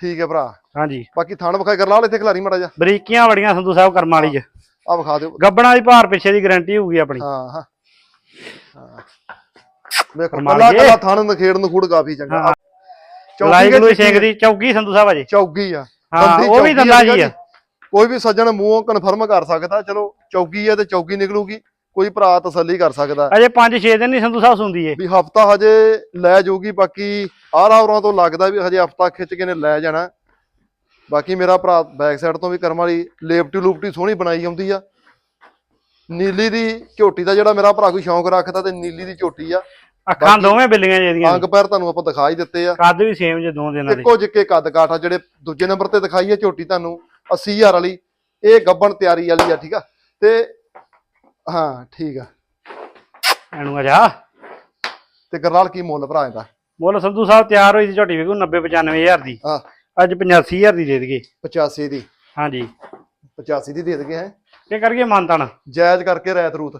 A: ਠੀਕ ਹੈ ਭਰਾ।
B: ਹਾਂਜੀ।
A: ਬਾਕੀ ਥਣ ਵਿਖਾਈ ਕਰ ਲਾ ਇੱਥੇ ਖਿਲਾਰੀ ਮੜਾ ਜਾ
B: ਬਰੀਕੀਆਂ ਬੜੀਆਂ ਸੰਧੂ ਸਾਹਿਬ ਕਰਮ ਵਾਲੀ ਚ।
A: ਆ ਵਿਖਾ ਦਿਓ।
B: ਗੱਬਣਾ ਦੀ ਭਾਰ ਪਿੱਛੇ ਦੀ ਗਾਰੰਟੀ ਹੋਊਗੀ ਆਪਣੀ।
A: ਹਾਂ ਹਾਂ। ਵੇਖੋ ਕੱਲਾ। ਕੱਲਾ ਥਣ ਨਖੇੜ ਨਖੂੜ ਕਾਫੀ ਚੰਗਾ। ਚੌਕੀ ਚਿੱਟੀ
B: ਸਿੰਘ ਦੀ ਚੌਗੀ ਸੰਧੂ ਸਾਹਿਬ ਅਜੇ।
A: ਚੌਗੀ ਆ।
B: ਹਾਂ ਉਹ ਵੀ
A: ਚੌਕੀ
B: ਦੰਦਾ ਜੀ ਆ।
A: ਕੋਈ ਵੀ ਸੱਜਣ ਮੂੰਹੋਂ ਕਨਫਰਮ ਕਰ ਸਕਦਾ। ਚਲੋ ਚੌਗੀ ਆ ਤੇ ਚੌਗੀ ਨਿਕਲੂਗੀ। ਕੋਈ ਭਰਾ ਤਸੱਲੀ ਕਰ ਸਕਦਾ
B: ਅਜੇ 5-6 ਦਿਨ ਨਹੀਂ ਸੰਧੂ ਸਾਹਿਬ ਸੁਣਦੀ ਏ
A: ਵੀ ਹਫਤਾ ਹਜੇ ਲੈ ਜਾਊਗੀ ਬਾਕੀ ਆਰਾ ਉਰਾਂ ਤੋਂ ਲੱਗਦਾ ਵੀ ਹਜੇ ਹਫਤਾ ਖਿੱਚ ਕੇ ਨੇ ਲੈ ਜਾਣਾ। ਬਾਕੀ ਮੇਰਾ ਭਰਾ ਬੈਕ ਸਾਈਡ ਤੋਂ ਵੀ ਕਰਮ ਵਾਲੀ ਲੇਪਟੀ ਲੂਪਟੀ ਸੋਹਣੀ ਬਣਾਈ ਆਉਂਦੀ ਆ। ਨੀਲੀ ਦੀ ਝੋਟੀ ਦਾ ਜਿਹੜਾ ਮੇਰਾ ਭਰਾ ਕੋਈ ਸ਼ੌਂਕ ਰੱਖਦਾ ਤੇ ਨੀਲੀ ਦੀ ਝੋਟੀ ਆ।
B: ਅੱਖਾਂ ਦੋਵੇਂ ਬਿੱਲੀਆਂ ਜਿਹਦੀਆਂ
A: ਅੰਗ ਪੈਰ ਤੁਹਾਨੂੰ ਆਪਾਂ ਦਿਖਾ ਹੀ ਦਿੱਤੇ ਆ।
B: ਕੱਦ ਵੀ ਸੇਮ ਜੇ ਦੋ ਦਿਨਾਂ ਦੇ।
A: ਇੱਕੋ ਜਿੱਕੇ ਕੱਦ ਕਾਠ ਆ ਜਿਹੜੇ ਦੂਜੇ ਨੰਬਰ ਤੇ ਦਿਖਾਈ ਆ ਝੋਟੀ ਤੁਹਾਨੂੰ 80000 ਵਾਲੀ। ਇਹ ਗੱਬਣ ਤਿਆਰੀ ਵਾਲੀ ਆ ਠੀਕ ਆ। ਤੇ ਹਾਂ ਠੀਕ ਆ।
B: ਐਨੂੰ ਆ ਜਾ।
A: ਤੇ ਗਰਲਾਲ ਕੀ ਮੁੱਲ ਭਰਾ ਇਹਦਾ?
B: ਮੁੱਲ ਸੰਧੂ ਸਾਹਿਬ ਤਿਆਰ ਹੋਈ ਸੀ ਝੋਟੀ ਵੇਖੋ 90 95000 ਦੀ।
A: ਹਾਂ।
B: ਅੱਜ 85000 ਦੀ ਦੇ ਦਈਏ।
A: 85 ਦੀ।
B: ਹਾਂਜੀ।
A: 85 ਦੀ ਦੇ ਦਗੇ ਹੈ?
B: ਇਹ ਕਰਕੇ ਮੰਨਤਾਣ
A: ਜਾਇਜ਼ ਕਰਕੇ ਰੈਤ ਰੂਤ।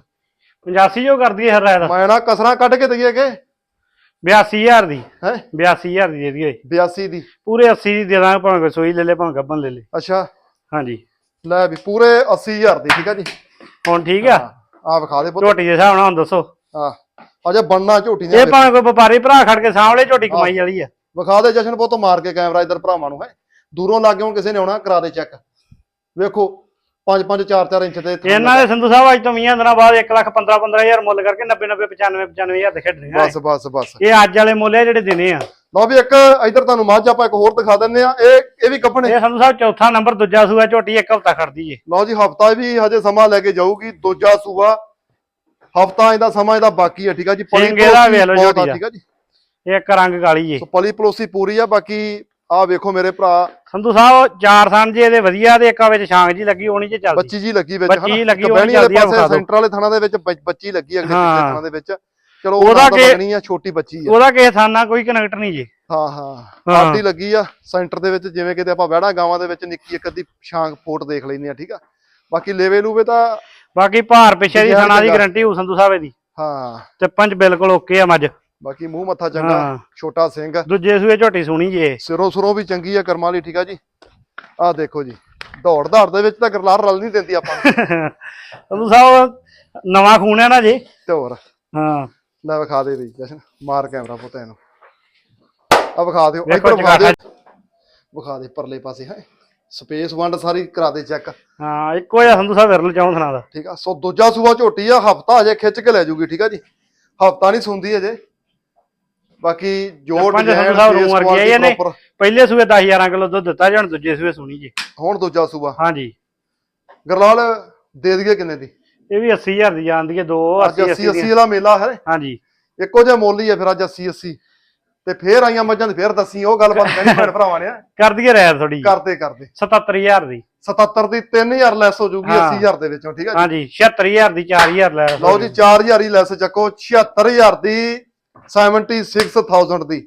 B: 85 ਜੋ ਕਰ ਦਈਏ ਹਰ ਰਾਇ ਦਾ
A: ਮੈਂ ਨਾ ਕਸਰਾਂ ਕੱਢ ਕੇ ਦਈਏ ਕਿ?
B: 82000 ਦੀ।
A: ਹੈ?
B: 82000 ਦੀ ਦੇ ਦਈਏ।
A: 82 ਦੀ।
B: ਪੂਰੇ 80 ਦੀ ਦੇ ਦਾਂਗੇ ਭਾਵੇਂ ਸੋਈ ਲੈ ਲੈ ਭਾਵੇਂ ਗੱਬਨ ਲੈ ਲੈ।
A: ਅੱਛਾ।
B: ਹਾਂਜੀ।
A: ਲੈ ਵੀ ਪੂਰੇ 80000 ਦੀ ਠੀਕ ਆ ਜੀ।
B: ਹੁਣ ਠੀਕ ਆ?
A: ਆ ਵਿਖਾ ਦੇ ਪੁੱਤ।
B: ਝੋਟੀ ਦੇ ਹਿਸਾਬ ਨਾਲ ਹੁਣ ਦੱਸੋ।
A: ਆ ਅਜੇ ਬੰਨਾ ਝੋਟੀ ਨੇ
B: ਇਹ ਭਾਵੇਂ ਕੋਈ ਵਪਾਰੀ ਭਰਾ ਖੜ ਕੇ ਸਾਹਮਣੇ ਝੋਟੀ ਕਮਾਈ ਵਾਲੀ ਆ।
A: ਵਿਖਾ ਦੇ ਜਸ਼ਨ ਪੁੱਤ ਮਾਰ ਕੇ ਕੈਮਰਾ ਇੱਧਰ ਭਰਾਵਾਂ ਨੂੰ ਹੈ। ਦੂਰੋਂ ਲੱਗੇ ਹੁਣ ਕਿਸੇ ਨੇ ਆਉਣਾ ਕਰਾ ਦੇ ਚੈੱਕ। ਵੇਖੋ 5 5 4 4 ਇੰਚ ਦੇ ਥੱਲੇ
B: ਇਹਨਾਂ ਦੇ ਸੰਧੂ ਸਾਹਿਬ ਅੱਜ ਤੋਂ 20 ਦਿਨਾਂ ਬਾਅਦ 1 ਲੱਖ 15 15000 ਮੁੱਲ ਕਰਕੇ 90 90 95 95000 ਤੇ ਖੇਡਣੀਆਂ
A: ਬਸ ਬਸ ਬਸ।
B: ਇਹ ਅੱਜ ਵਾਲੇ ਮੁੱਲ ਆ ਜਿਹੜੇ ਦਿਨੇ ਆ।
A: ਲਓ ਵੀ ਇੱਕ ਇੱਧਰ ਤੁਹਾਨੂੰ ਮੱਝ ਆਪਾਂ ਇੱਕ ਹੋਰ ਦਿਖਾ ਦਿੰਨੇ ਆ ਇਹ ਇਹ ਵੀ ਕੱਪਣੇ।
B: ਇਹ ਸੰਧੂ ਸਾਹਿਬ ਚੌਥਾ ਨੰਬਰ ਦੂਜਾ ਸੂਆ ਝੋਟੀ ਇੱਕ ਹਫਤਾ ਖੜਦੀ ਏ।
A: ਲਓ ਜੀ ਹਫਤਾ ਵੀ ਹਜੇ ਸਮਾਂ ਲੈ ਕੇ ਜਾਊਗੀ। ਦੂਜਾ ਸੂਆ ਹਫਤਾ ਇਹਦਾ ਸਮਾਂ ਇਹਦਾ ਬਾਕੀ ਹੈ ਠੀਕ ਆ ਜੀ? ਆ। ਠੀਕ ਆ ਜੀ?
B: ਇੱਕ ਰੰਗ ਕਾਲੀ ਏ।
A: ਪਲੀ ਪਲੋਸੀ ਪੂਰੀ ਆ ਬਾਕੀ ਆ ਵੇਖੋ ਮੇਰੇ ਭਰਾ।
B: ਸੰਧੂ ਸਾਹਿਬ ਚਾਰ ਥਣ ਜੇ ਇਹਦੇ ਵਧੀਆ ਤੇ ਇੱਕਾ ਵਿੱਚ ਛਾਂਗ ਜੀ ਲੱਗੀ ਹੋਣੀ ਚੱਲਦੀ।
A: ਬੱਚੀ ਜੀ ਲੱਗੀ ਵਿੱਚ
B: ਬੱਚੀ? ਲੱਗੀ,
A: ਪਾਸੇ
B: ਦਿਓ।
A: ਸੈਂਟਰ ਵਾਲੇ ਥਾਣਾ ਦੇ ਵਿੱਚ ਬੱਚ- ਲੱਗੀ ਅਗਲੇ ਥਾਣਾ ਦੇ ਵਿੱਚ। ਚਲੋ
B: ਉਹਦਾ ਕਿ-
A: ਲੱਗਣੀ ਆ ਛੋਟੀ ਬੱਚੀ ਆ।
B: ਉਹਦਾ ਕਿਸੇ ਥਾਂ ਨਾਲ ਕੋਈ ਕਨੈਕਟ ਨਹੀਂ ਜੀ।
A: ਹਾਂ ਹਾਂ। ਆਡੀ ਲੱਗੀ ਆ ਸੈਂਟਰ ਦੇ ਵਿੱਚ ਜਿਵੇਂ ਕਿਤੇ ਆਪਾਂ ਵਹਿੜਾ ਗਾਵਾਂ ਦੇ ਵਿੱਚ ਨਿੱਕੀ ਇੱਕ ਅੱਧੀ ਛਾਂਗ ਫੋਟ ਦੇਖ ਲੈਂਦੇ ਆ ਠੀਕ ਆ? ਬਾਕੀ ਲੇਵੇ ਲੂਵੇ ਤਾਂ
B: ਬਾਕੀ ਭਾਰ ਪਿੱਛੇ ਦੀ ਥਣਾ ਦੀ। ਗਾਰੰਟੀ ਹੋ ਸੰਧੂ ਸਾਹਿਬ ਦੀ।
A: ਹਾਂ।
B: ਤੇ ਪੰਜ ਬਿਲਕੁਲ ਓਕੇ ਆ ਮੱਝ।
A: ਬਾਕੀ ਮੂੰਹ ਮੱਥਾ ਚੰਗਾ। ਛੋਟਾ ਸਿੰਘ।
B: ਦੂਜੇ ਸੂਏ ਝੋਟੀ ਸੋਹਣੀ ਜੇ
A: ਸਿਰੋਂ ਸੁਰੋਂ ਵੀ ਚੰਗੀ ਆ ਕਰਮਾਂ ਲਈ ਠੀਕ ਆ ਜੀ? ਆਹ ਦੇਖੋ ਜੀ ਦੌੜ ਦੌੜ ਦੇ ਵਿੱਚ ਤਾਂ ਗਰਲਾਰ ਰਲ ਨਹੀਂ ਦਿੰਦੀ ਆਪਾਂ ਨੂੰ।
B: ਸਾਹਿਬ ਨਵਾਂ ਖੂਨ ਹੈ ਨਾ ਜੀ।
A: ਤੇ ਹੋਰ?
B: ਹਾਂ।
A: ਲੈ ਵਿਖਾ ਦੇ ਬਈ ਜਸ਼ਨ ਮਾਰ ਕੈਮਰਾ ਪੁੱਤ ਇਹਨੂੰ। ਆ ਵਿਖਾ ਦਿਓ ਇੱਧਰ ਵਿਖਾ ਦਿਓ। ਵਿਖਾ ਦੇ ਪਰਲੇ ਪਾਸੇ ਹੈ। ਸਪੇਸ ਵੰਡ ਸਾਰੀ ਕਰਾ ਦੇ ਚੈੱਕ
B: ਹਾਂ ਇੱਕੋ ਜਿਹਾ ਸੰਧੂ ਸਾਹਿਬ ਵਿਰਲ ਚੌਂ ਦਾ
A: ਠੀਕ ਆ ਸੋ ਦੂਜਾ ਸੂਆ ਝੋਟੀ ਆ ਹਫਤਾ ਅਜੇ ਖਿੱਚ ਕੇ ਲੈ ਜੂਗੀ ਠੀਕ ਆ ਜੀ। ਹਫਤਾ ਨਹੀਂ ਸੁੰਦੀ ਅਜੇ। ਬਾਕੀ ਜੋੜ
B: ਪੰਜ ਸੰਧੂ ਸਾਹਿਬ ਰੂਮ ਵਰਗੀ
A: quality
B: ਆ ਇਹਨੇ।
A: proper।
B: ਪਹਿਲੇ ਸੂਏ 10000 ਕਿਲੋ ਦੁੱਧ ਦਿੱਤਾ ਜਾਂ ਦੂਜੇ ਸੂਏ ਸੋਹਣੀ ਜੀ।
A: ਹੁਣ ਦੂਜਾ ਸੂਆ।
B: ਹਾਂਜੀ।
A: ਗਰਲਾਲ ਦੇ ਦਈਏ ਕਿੰਨੇ ਦੀ?
B: ਇਹ ਵੀ 80000 ਦੀ ਜਾਂਦੀ ਹੈ ਦੋ
A: ਅੱਜ
B: 80
A: 80
B: 80
A: 80 ਵਾਲਾ ਮੇਲਾ ਹੈ।
B: ਹਾਂਜੀ।
A: ਇੱਕੋ ਜਿਹਾ ਮੁੱਲ ਹੀ ਫਿਰ ਅੱਜ 80 80 ਤੇ ਫੇਰ ਆਈਆਂ ਮੱਝਾਂ ਤੇ ਫੇਰ ਦੱਸੀ ਉਹ ਗੱਲਬਾਤ ਕਹਿੰਦੀ ਭੈਣ ਭਰਾਵਾਂ ਨੇ।
B: ਕਰ ਦਈਏ ਰੈਰ ਥੋੜੀ
A: ਕਰਦੇ ਕਰਦੇ।
B: 77000 ਦੀ।
A: 77 ਦੀ 3000 ਲੈਸ ਹੋ ਜੂਗੀ
B: ਹਾਂ।
A: 80000 ਦੇ ਵਿੱਚੋਂ ਠੀਕ ਜੀ?
B: ਹਾਂਜੀ 76000 ਦੀ 4000 ਲੈ
A: ਲਓ ਜੀ 4000 ਹੀ ਲੈਸ ਚੱਕੋ 76000 ਦੀ 76000 ਦੀ।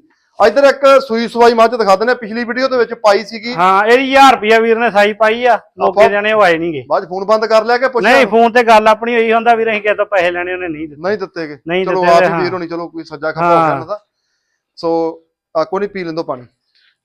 A: ਇਧਰ ਇੱਕ ਸੂਈ ਸਵਾਈ ਮੱਝ ਦਿਖਾ ਦਿੰਦੇ ਆ, ਪਿਛਲੀ ਵੀਡੀਓ ਦੇ ਵਿੱਚ ਪਾਈ ਸੀਗੀ।
B: ਹਾਂ ਇਹਦੀ 1000 ਰੁਪਿਆ ਵੀਰ ਨੇ ਸਾਈ ਪਾਈ ਆ।
A: ਆਪਾਂ-
B: ਜਾਣੇ ਉਹ ਆਏ ਨਹੀਂਗੇ
A: ਬਾਅਦ ਫੋਨ ਬੰਦ ਕਰ ਲਿਆ ਕਿ ਪੁੱਛਿਆ?
B: ਨਹੀਂ ਫੋਨ ਤੇ ਗੱਲ ਆਪਣੀ ਹੋਈ ਹੁੰਦਾ ਵੀਰ ਅਸੀਂ ਕਿਸੇ ਤੋਂ ਪੈਸੇ ਲੈਣੇ ਉਹਨੇ ਨਹੀਂ ਦਿੱਤੇ।
A: ਨਹੀਂ ਦਿੱਤੇਗੇ ਚਲੋ ਆਪ ਹੀ
B: ਹਾਂ।
A: ਵੀਰ ਹੋਣੀ ਚਲੋ ਕੋਈ ਸੱਜਾ ਖੱਬਾ
B: ਹਾਂ।
A: ਹੋ। ਗਿਆ ਇਹਨਾਂ ਦਾ। ਸੋ ਆ ਕੋਈ ਨਹੀਂ ਪੀ ਲੈਂਦੋ ਪਾਣੀ।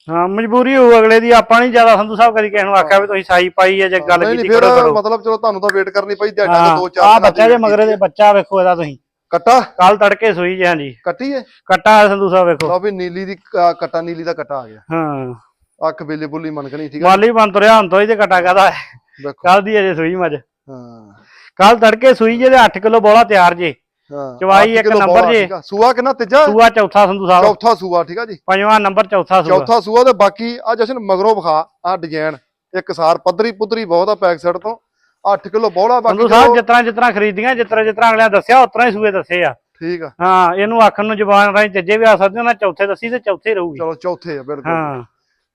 B: ਹਾਂ ਮਜਬੂਰੀ ਹੋਊ ਅਗਲੇ ਦੀ ਆਪਾਂ ਨਹੀਂ ਜ਼ਿਆਦਾ ਸੰਧੂ ਸਾਹਿਬ ਕਦੀ ਕਿਸੇ ਨੂੰ ਆਖਿਆ ਵੀ ਤੁਸੀਂ ਸਾਈ ਪਾਈ ਹੈ ਜੇ ਗੱਲ ਕੀਤੀ ਕਰੋ
A: ਮਤਲਬ ਚਲੋ ਤੁਹਾਨੂੰ ਤਾਂ ਵੇਟ ਕਰਨੀ ਪਈ ਦਿਹਾੜੀ
B: ਹਾਂ
A: ਦੋ
B: ਆ
A: ਚਾਰ
B: ਬੱਚਾ ਜੇ ਮਗਰੇ ਦੇ ਬੱਚਾ ਵੇਖੋ ਇਹਦਾ ਤੁਸੀਂ।
A: ਕੱਟਾ?
B: ਕੱਲ ਤੜਕੇ ਸੋਈ ਜੇ ਹਾਂਜੀ।
A: ਕੱਟੀ ਹੈ
B: ਕੱਟਾ ਸੰਧੂ ਸਾਹਿਬ ਵੇਖੋ।
A: ਲਓ ਵੀ ਨੀਲੀ ਦੀ ਕੱਟਾ ਨੀਲੀ ਦਾ ਕੱਟਾ ਆ ਗਿਆ।
B: ਹਾਂ।
A: ਅੱਖ ਵੇਲੇ ਬੁੱਲੀ ਮਨਕਣੀ ਠੀਕ ਆ?
B: ਮਾਲੀ ਬਣ ਤੁਰਿਆ ਹੁਣ ਤੋਂ ਹੀ ਤੇ ਕੱਟਾ ਕਾਦਾ
A: ਵੇਖੋ।
B: ਕੱਲ ਦੀ ਅਜੇ ਸੂਈ ਮੱਝ।
A: ਹਾਂ।
B: ਕੱਲ ਤੜਕੇ ਸੂਈ ਜੇ ਤੇ 8 ਕਿਲੋ ਬੋਲਾ ਤਿਆਰ ਜੇ।
A: ਹਾਂ।
B: ਚਵਾਈ
A: ਅੱਠ
B: ਇੱਕ
A: ਕਿੱਲੋ
B: ਨੰਬਰ
A: ਬੋਲਾ,
B: ਜੇ।
A: ਠੀਕ ਆ। ਸੂਆ ਕਿੰਨਾ ਤੀਜਾ?
B: ਸੂਆ ਚੌਥਾ ਸੰਧੂ ਸਾਹਿਬ
A: ਚੌਥਾ ਸੂਆ ਠੀਕ ਆ ਜੀ।
B: ਪੰਜਵਾਂ ਨੰਬਰ ਚੌਥਾ ਸੂਆ।
A: ਚੌਥਾ ਸੂਆ ਤੇ ਬਾਕੀ ਆ ਜਸ਼ਨ ਮਗਰੋਂ ਵਿਖਾ ਆ ਡਿਜ਼ਾਈਨ। ਇੱਕ ਸਾਰ ਪੱਧਰੀ ਪੁੱਧਰੀ ਬਹੁਤ ਆ ਪੈਕ ਸਾਈਡ ਤੋਂ। 8 ਕਿਲੋ ਬੋਲਾ ਬਾਕੀ
B: ਸੰਧੂ ਸਾਹਿਬ ਜਿਤਨਾ ਜਿਤਨਾ ਖਰੀਦੀਆਂ ਜਿਤਨਾ ਜਿਤਨਾ ਅਗਲਿਆਂ ਦੱਸਿਆ ਉਤਨਾ ਹੀ ਸੂਏ ਦੱਸੇ ਆ।
A: ਠੀਕ ਆ।
B: ਹਾਂ ਇਹਨੂੰ ਆਖਣ ਨੂੰ ਜ਼ਬਾਨ ਰਾਹੀਂ ਤੀਜੇ ਵੀ ਆ ਸਕਦੇ ਉਹਨਾਂ ਚੌਥੇ ਦੱਸੀ ਤੇ ਚੌਥੇ ਰਹੂਗੀ।
A: ਚਲੋ ਚੌਥੇ ਆ ਬਿਲਕੁਲ।
B: ਹਾਂ।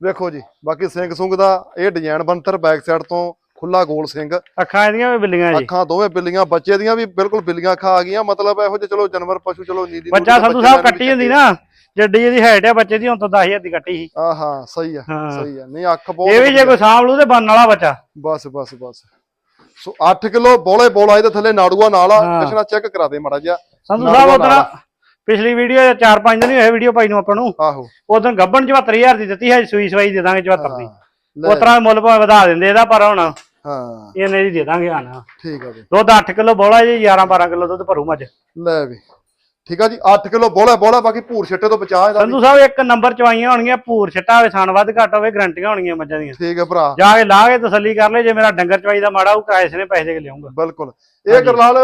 A: ਵੇਖੋ ਜੀ ਬਾਕੀ ਸਿੰਘ ਸੁੰਗ ਦਾ ਇਹ ਡਿਜ਼ਾਈਨ ਬੰਤਰ ਬੈਕ ਸਾਈਡ ਤੋਂ ਖੁੱਲਾ ਗੋਲ ਸਿੰਘ।
B: ਅੱਖਾਂ ਇਹਦੀਆਂ ਵੀ ਬਿੱਲੀਆਂ ਜੀ।
A: ਅੱਖਾਂ ਦੋਵੇਂ ਬਿੱਲੀਆਂ ਬੱਚੇ ਦੀਆਂ ਵੀ ਬਿਲਕੁਲ ਬਿੱਲੀਆਂ ਖਾ ਗਈਆਂ ਮਤਲਬ ਇਹੋ ਜਿਹੇ ਚਲੋ ਜਾਨਵਰ ਪਸ਼ੂ ਚਲੋ ਨੀਲੀ
B: ਬੱਚਾ ਸੰਧੂ ਸਾਹਿਬ ਕੱਟੀ ਹੁੰਦੀ ਨਾ ਜੱਡੀ ਇਹਦੀ ਹਾਈਟ ਆ ਬੱਚੇ ਦੀ ਹੁਣ ਤੋਂ 10000 ਦੀ ਕੱਟੀ ਸੀ।
A: ਆ ਹਾਂ ਸਹੀ ਆ। ਸਹੀ ਆ। ਨਹੀਂ ਅੱਖ ਬਹੁਤ
B: ਇਹ ਵੀ ਜੇ। ਕੋਈ ਸਾਂਭ ਲੂ ਤੇ ਬਣਨ ਵਾਲਾ ਬੱਚਾ।
A: ਬਸ ਬਸ ਬਸ। 8 ਕਿਲੋ ਬੋਲੇ ਬੋਲਾ ਇਹਦੇ ਥੱਲੇ ਨਾੜੂਆ ਨਾਲ ਆ
B: ਹਾਂ।
A: ਕਿਸ਼ਨਾ ਚੈੱਕ ਕਰਾ ਦੇ ਮਾੜਾ ਜਿਹਾ।
B: ਸੰਧੂ ਸਾਹਿਬ
A: ਨਾਲ
B: ਉਦੋਂ ਪਿਛਲੀ ਵੀਡੀਓ 4-5 ਦਿਨ ਹੀ ਹੋਏ ਵੀਡੀਓ ਪਾਈ ਨੂੰ ਆਪਾਂ ਨੂੰ।
A: ਆਹੋ।
B: ਉਦੋਂ ਗੱਬਣ 74000 ਦੀ ਦਿੱਤੀ ਹੈ ਸੂਈ ਸਵਾਈ ਦੇ ਦਾਂਗੇ 74 ਦੀ।
A: ਲੈ,
B: ਉਸ ਤਰ੍ਹਾਂ ਮੁੱਲ ਭਾਵੇਂ ਵਧਾ ਦਿੰਦੇ ਇਹਦਾ ਪਰ ਹੁਣ
A: ਹਾਂ।
B: ਇਹਨੇ ਦੀ ਦੇ ਦਾਂਗੇ ਆਣਾ।
A: ਠੀਕ ਆ ਜੀ
B: ਦੁੱਧ 8 ਕਿਲੋ ਬੋਲਾ ਜੀ 11-12 ਕਿਲੋ ਦੁੱਧ ਭਰੂ ਮੱਝ
A: ਲੈ ਵੀ। ਠੀਕ ਆ ਜੀ 8 ਕਿਲੋ ਬੋਲਾ ਬੋਲਾ ਬਾਕੀ ਭੂਰ ਛੱਟੇ ਤੋਂ ਬਚਾ ਇਹਦਾ।
B: ਸੰਧੂ ਸਾਹਿਬ ਇੱਕ ਨੰਬਰ ਚਵਾਈਆਂ ਹੋਣਗੀਆਂ ਭੂਰ ਛਟਾ ਹੋਵੇ ਸਣ ਵੱਧ ਘੱਟ ਹੋਵੇ ਗਰੰਟੀਆਂ ਹੋਣਗੀਆਂ ਮੱਝਾਂ ਦੀਆਂ।
A: ਠੀਕ ਆ ਭਰਾ।
B: ਜਾ ਕੇ ਲਾ ਕੇ ਤਸੱਲੀ ਕਰ ਲੈ ਜੇ ਮੇਰਾ ਡੰਗਰ ਚਵਾਈ ਦਾ ਮਾੜਾ ਉਹ ਕਾਇਸ ਨੇ ਪੈਸੇ ਦੇ ਕੇ ਲਿਆਉਂਗਾ।
A: ਬਿਲਕੁਲ। ਇਹ ਕਰਲਾਲ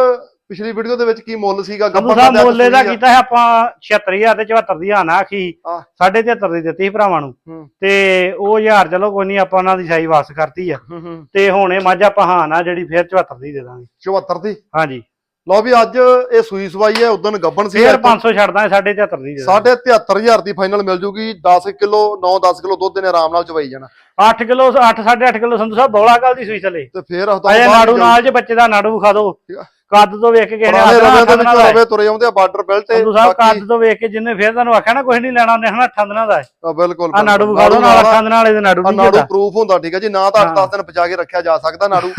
A: ਪਿਛਲੀ ਵੀਡੀਓ ਦੇ ਵਿੱਚ ਕੀ ਮੁੱਲ ਸੀਗਾ?
B: ਸਾਹਿਬ
A: ਦਾ
B: ਮੁੱਲ ਇਹਦਾ। ਕੀਤਾ ਹੈ ਆਪਾਂ 76000 ਤੇ 74 ਦੀ ਆਣਾ ਆਖੀ।
A: ਆਹ।
B: 73 ਦੀ ਦਿੱਤੀ ਸੀ ਭਰਾਵਾਂ ਨੂੰ। ਤੇ ਉਹ ਹਜ਼ਾਰ ਚਲੋ ਕੋਈ ਨਹੀਂ ਆਪਾਂ ਉਹਨਾਂ ਦੀ ਸਾਈ ਵਾਪਸ ਕਰਤੀ ਆ। ਤੇ ਹੁਣ ਇਹ ਮੱਝ ਆਪਾਂ ਹਾਂ ਨਾ ਜਿਹੜੀ ਫੇਰ 74 ਦੀ ਦੇ ਦਾਂਗੇ।
A: 74 ਦੀ?
B: ਹਾਂਜੀ।
A: ਲਓ ਵੀ ਅੱਜ ਇਹ ਸੂਈ ਸਵਾਈ ਹੈ ਉਦੋਂ ਗੱਬਣ ਸੀ
B: ਫੇਰ 500 ਛੱਡ ਦਾਂਗੇ 7.5 ਦੀ ਦੇ ਦਾਂਗੇ।
A: ਸਾਢੇ 73000 ਦੀ ਫਾਈਨਲ ਮਿਲ ਜੂਗੀ 10 ਕਿਲੋ 9-10 ਕਿਲੋ ਦੁੱਧ ਨੇ ਆਰਾਮ ਨਾਲ ਚਵਾਈ ਜਾਣਾ।
B: 8 ਕਿਲੋ 8 8.5 ਕਿਲੋ ਸੰਧੂ ਸਾਹਿਬ ਬੋਲਾ ਕੱਲ ਦੀ ਸੂਈ ਥਲੇ।
A: ਤੇ ਫੇਰ
B: ਅਜੇ ਨਾੜੂ ਨਾਲ ਜੇ ਬੱਚੇ ਦਾ ਨਾੜੂ ਵਿਖਾ ਦਿਓ ਕੱਦ ਤੋਂ ਵੇਖ ਕੇ ਕਿਸੇ ਨੇ
A: ਵਿੱਚੋਂ
B: ਦਾ
A: ਰਵੇ ਤੁਰੇ ਆਉਂਦੇ ਆ ਬਾਰਡਰ ਬੈਲਟ ਤੇ
B: ਸੰਧੂ ਸਾਹਿਬ ਕੱਦ ਤੋਂ ਵੇਖ ਕੇ ਜਿੰਨੇ ਫੇਰ ਤੁਹਾਨੂੰ ਆਖਿਆ ਨਾ ਕੁਝ ਨਹੀਂ ਲੈਣਾ ਉਹਨੇ ਹਨਾ ਅੱਠਾਂ ਦਿਨਾਂ ਦਾ।
A: ਆ ਬਿਲਕੁਲ
B: ਆ ਨਾੜੂ। ਵਿਖਾ ਦੋ ਨਾਲ ਅੱਠਾਂ ਦਿਨਾਂ ਵਾਲੇ ਦੇ ਨਾੜੂ ਨਹੀਂ
A: ਨਾੜੂ ਪ੍ਰੂਫ ਹੁੰਦਾ ਠੀਕ ਹੈ ਜੀ। ਨਾ ਤਾਂ
B: ਹਾਂ।
A: 8-10 ਦਿਨ ਬਚਾ ਕੇ ਰੱਖਿਆ ਜਾ ਸਕਦਾ ਨਾੜੂ।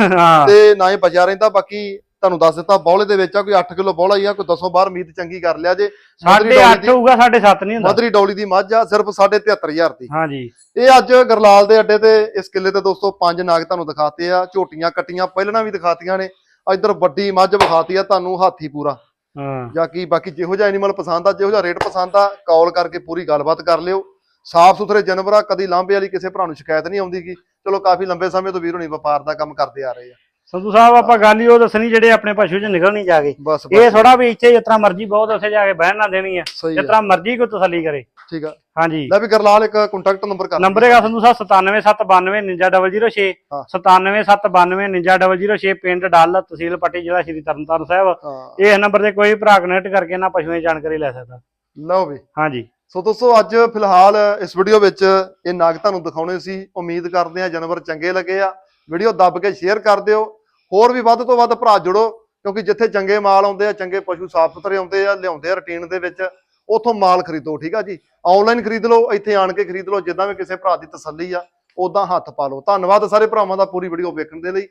A: ਤੇ ਨਾ ਹੀ ਬਚਿਆ ਰਹਿੰਦਾ ਬਾਕੀ ਤੁਹਾਨੂੰ ਦੱਸ ਦਿੱਤਾ ਬੌਲੇ ਦੇ ਵਿੱਚ ਆ ਕੋਈ 8 ਕਿਲੋ ਬੌਲਾ ਹੀ ਆ ਕੋਈ 10 ਬਾਹਰ ਮੀਤ ਚੰਗੀ ਕਰ ਲਿਆ ਜੇ।
B: ਸਾਢੇ 8 ਹੋਊਗਾ ਸਾਢੇ 7 ਨਹੀਂ ਹੁੰਦਾ।
A: ਮਧਰੀ ਡੌਲੀ ਦੀ ਮੱਝ ਆ ਸਿਰਫ 73500 ਦੀ।
B: ਹਾਂਜੀ।
A: ਇਹ ਅੱਜ ਗਰਲਾਲ ਦੇ ਅੱਡੇ ਤੇ ਇਸ ਕਿੱਲੇ ਤੇ ਦੋਸਤੋ ਪੰਜ ਨਾਗ ਤੁਹਾਨੂੰ ਦਿਖਾਤੇ ਆ ਝੋਟੀਆਂ ਕੱਟੀਆਂ ਪਹਿਲਣਾ ਵੀ ਦਿਖਾਤੀਆਂ ਨੇ। ਇੱਧਰ ਵੱਡੀ ਮੱਝ ਵਿਖਾਤੀ ਆ ਤੁਹਾਨੂੰ ਹਾਥੀ ਪੂਰਾ।
B: ਹਾਂ।
A: ਜਾਂ ਕੀ ਬਾਕੀ ਜਿਹੋ ਜਿਹਾ ਐਨੀਮਲ ਪਸੰਦ ਆ ਜਿਹੋ ਜਿਹਾ ਰੇਟ ਪਸੰਦ ਆ ਕਾਲ ਕਰਕੇ ਪੂਰੀ ਗੱਲਬਾਤ ਕਰ ਲਿਓ। ਸਾਫ਼ ਸੁਥਰੇ ਜਾਨਵਰ ਆ ਕਦੀ ਲਾਂਭੇ ਵਾਲੀ ਕਿਸੇ ਭਰਾ ਨੂੰ ਸ਼ਿਕਾਇਤ ਨਹੀਂ ਆਉਂਦੀਗੀ ਚਲੋ ਕਾਫੀ ਲੰਬੇ ਸਮੇਂ ਤੋਂ ਵੀਰ ਹੋਣੀ ਵਪਾਰ ਦਾ ਕੰਮ ਕਰਦੇ ਆ ਰਹੇ ਆ।
B: ਸੰਧੂ ਸਾਹਿਬ ਆਪਾਂ ਗੱਲ ਹੀ ਉਹ ਦੱਸਣੀ ਜਿਹੜੇ ਆਪਣੇ ਪਸ਼ੂ ਚ ਨਿਕਲ ਨਹੀਂ ਜਾਗੇ।
A: ਬਸ
B: ਇਹ ਥੋੜਾ ਵੀ ਇੱਥੇ ਤਰ੍ਹਾਂ ਮਰਜ਼ੀ ਬਹੁਤ ਉੱਥੇ ਜਾ ਕੇ ਬਹਿਣ ਨਾ ਦੇਣੀ ਹੈ ਤਰ੍ਹਾਂ ਮਰਜ਼ੀ ਕੋਈ ਤਸੱਲੀ ਕਰੇ।
A: ਠੀਕ ਆ।
B: ਹਾਂਜੀ।
A: ਲੈ ਵੀ ਗਰਲਾਲ ਇੱਕ ਕੰਟੈਕਟ ਨੰਬਰ ਕਰ
B: ਨੰਬਰ ਹੈਗਾ ਸੰਧੂ ਸਾਹਿਬ 97792
A: ਹਾਂ।
B: 97792 ਪਿੰਡ ਡੱਲ ਤਹਿਸੀਲ ਪੱਟੀ ਜ਼ਿਲ੍ਹਾ ਸ਼੍ਰੀ ਤਰਨਤਾਰਨ ਸਾਹਿਬ।
A: ਹਾਂ।
B: ਇਸ ਨੰਬਰ ਤੇ ਕੋਈ ਭਰਾ ਕਨੈਕਟ ਕਰਕੇ ਨਾ ਪਸ਼ੂਆਂ ਦੀ ਜਾਣਕਾਰੀ ਲੈ ਸਕਦਾ।
A: ਲਓ ਵੀ।
B: ਹਾਂਜੀ।
A: ਸੋ ਦੋਸਤੋ ਅੱਜ ਫਿਲਹਾਲ ਇਸ ਵੀਡੀਓ ਵਿੱਚ ਇਹ ਨਾਗ ਤੁਹਾਨੂੰ ਦਿਖਾਉਣੇ ਸੀ। ਉਮੀਦ ਕਰਦੇ ਆ ਜਾਨਵਰ ਚੰਗੇ ਲੱਗੇ ਆ। ਵੀਡੀਓ ਦੱਬ ਕੇ ਸ਼ੇਅਰ ਕਰ ਦਿਓ। ਹੋਰ ਵੀ ਵੱਧ ਤੋਂ ਵੱਧ ਭਰਾ ਜੁੜੋ, ਕਿਉਂਕਿ ਜਿੱਥੇ ਚੰਗੇ ਮਾਲ ਆਉਂਦੇ ਆ, ਚੰਗੇ ਪਸ਼ੂ ਸਾਫ਼ ਸੁਥਰੇ ਆਉਂਦੇ ਆ, ਲਿਆਉਂਦੇ ਆ ਰੁਟੀਨ ਦੇ ਵਿੱਚ, ਉਥੋਂ ਮਾਲ ਖਰੀਦੋ, ਠੀਕ ਆ ਜੀ? ਆਨਲਾਈਨ ਖਰੀਦ ਲਓ, ਇੱਥੇ ਆਣ ਕੇ ਖਰੀਦ ਲਓ, ਜਿੱਦਾਂ ਵੀ ਕਿਸੇ ਭਰਾ ਦੀ ਤਸੱਲੀ ਆ ਉਦਾਂ ਹੱਥ ਪਾ ਲਓ। ਧੰਨਵਾਦ ਸਾਰੇ ਭਰਾਵਾਂ ਦਾ ਪੂਰੀ ਵੀਡੀਓ ਵੇਖਣ ਦੇ ਲਈ।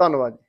A: ਧੰਨਵਾਦ ਜੀ।